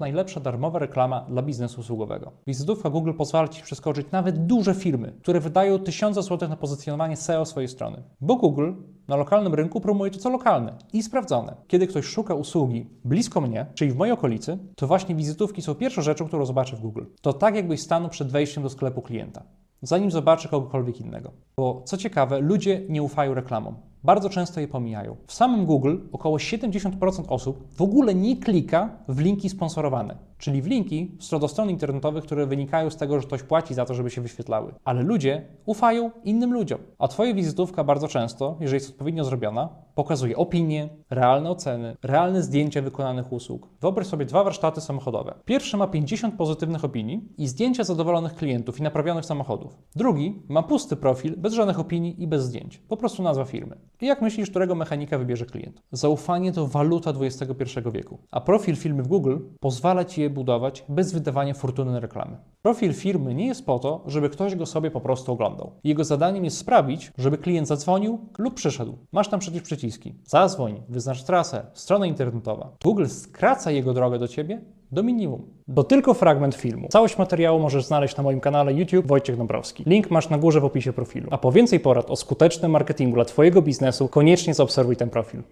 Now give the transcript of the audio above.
Najlepsza darmowa reklama dla biznesu usługowego. Wizytówka Google pozwala Ci przeskoczyć nawet duże firmy, które wydają tysiące złotych na pozycjonowanie SEO swojej strony. Bo Google na lokalnym rynku promuje to co lokalne i sprawdzone. Kiedy ktoś szuka usługi blisko mnie, czyli w mojej okolicy, to właśnie wizytówki są pierwszą rzeczą, którą zobaczy w Google. To tak jakbyś stanął przed wejściem do sklepu klienta, zanim zobaczy kogokolwiek innego. Bo co ciekawe, ludzie nie ufają reklamom. Bardzo często je pomijają. W samym Google około 70% osób w ogóle nie klika w linki sponsorowane, czyli w linki do stron internetowych, które wynikają z tego, że ktoś płaci za to, żeby się wyświetlały. Ale ludzie ufają innym ludziom. A Twoja wizytówka bardzo często, jeżeli jest odpowiednio zrobiona, pokazuje opinie, realne oceny, realne zdjęcia wykonanych usług. Wyobraź sobie dwa warsztaty samochodowe. Pierwszy ma 50 pozytywnych opinii i zdjęcia zadowolonych klientów i naprawionych samochodów. Drugi ma pusty profil, bez żadnych opinii i bez zdjęć. Po prostu nazwa firmy. I jak myślisz, którego mechanika wybierze klient? Zaufanie to waluta XXI wieku, a profil firmy w Google pozwala Ci je budować bez wydawania fortuny na reklamy. Profil firmy nie jest po to, żeby ktoś go sobie po prostu oglądał. Jego zadaniem jest sprawić, żeby klient zadzwonił lub przyszedł. Masz tam przecież przyciski. Zadzwoń, wyznacz trasę, strona internetowa. Google skraca jego drogę do Ciebie do minimum. To tylko fragment filmu. Całość materiału możesz znaleźć na moim kanale YouTube Wojciech Dąbrowski. Link masz na górze w opisie profilu. A po więcej porad o skutecznym marketingu dla Twojego biznesu, koniecznie zaobserwuj ten profil.